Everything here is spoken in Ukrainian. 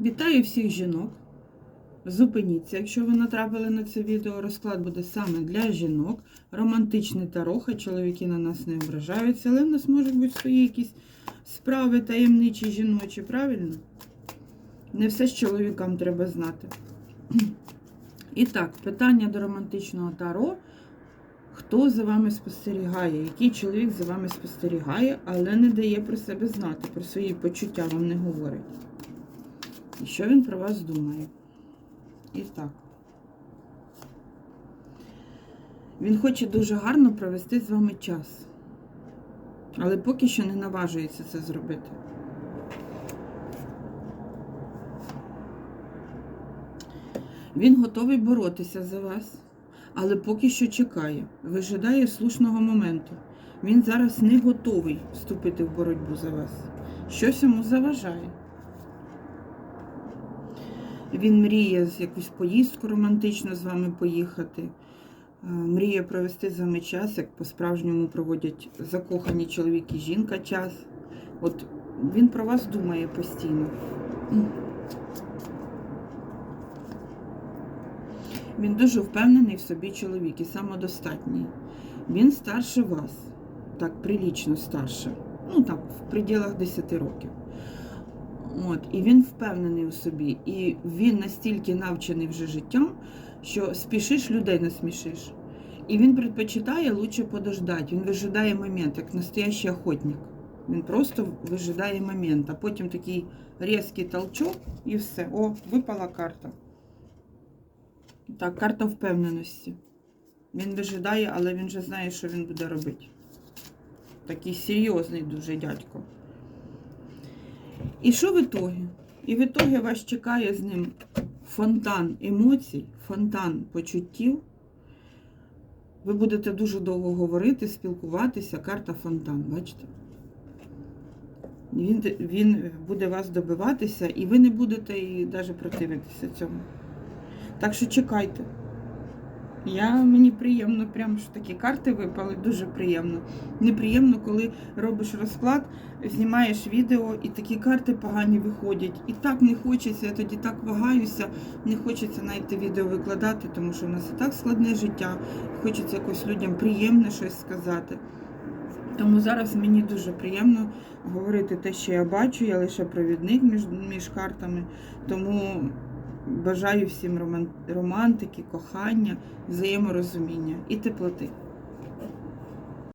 Вітаю всіх жінок. Зупиніться, якщо ви натрапили на це відео, розклад буде саме для жінок. Романтичний таро, хай чоловіки на нас не ображаються, але в нас можуть бути свої якісь справи таємничі жіночі, правильно? Не все ж чоловікам треба знати. І так, питання до романтичного таро. Хто за вами спостерігає? Який чоловік за вами спостерігає, але не дає про себе знати, про свої почуття вам не говорить. І що він про вас думає? І так. Він хоче дуже гарно провести з вами час. Але поки що не наважується це зробити. Він готовий боротися за вас, але поки що чекає, вижидає слушного моменту. Він зараз не готовий вступити в боротьбу за вас. Щось йому заважає. Він мріє з якусь поїздку романтично з вами поїхати. Е, Мріє провести з вами час, як по-справжньому проводять закохані чоловік і жінка час. От він про вас думає постійно. Він дуже впевнений в собі чоловік і самодостатній. Він старше вас, так прилічно старше. Ну так, в пределах 10 років. От, і він впевнений у собі. І він настільки навчений вже життям, що спішиш людей не смішиш. І він предпочитає лучше подождати. Він вижидає момент, як настоящий охотник. Він просто вижидає момент, а потім такий різкий толчок і все. О, випала карта. Так, карта впевненості. Він вижидає, але він вже знає, що він буде робити. Такий серйозний дуже дядько. І що в ітогі? І в ітогі вас чекає з ним фонтан емоцій, фонтан почуттів. Ви будете дуже довго говорити, спілкуватися, карта фонтан, бачите? Він, він буде вас добиватися, і ви не будете і навіть противитися цьому. Так що чекайте. Я, мені приємно, прям що такі карти випали, дуже приємно. Неприємно, коли робиш розклад, знімаєш відео і такі карти погані виходять. І так не хочеться, я тоді так вагаюся, не хочеться навіть відео викладати, тому що в нас і так складне життя. Хочеться якось людям приємне щось сказати. Тому зараз мені дуже приємно говорити те, що я бачу, я лише провідник між, між картами. Тому бажаю всім романтики, кохання, взаєморозуміння і теплоти.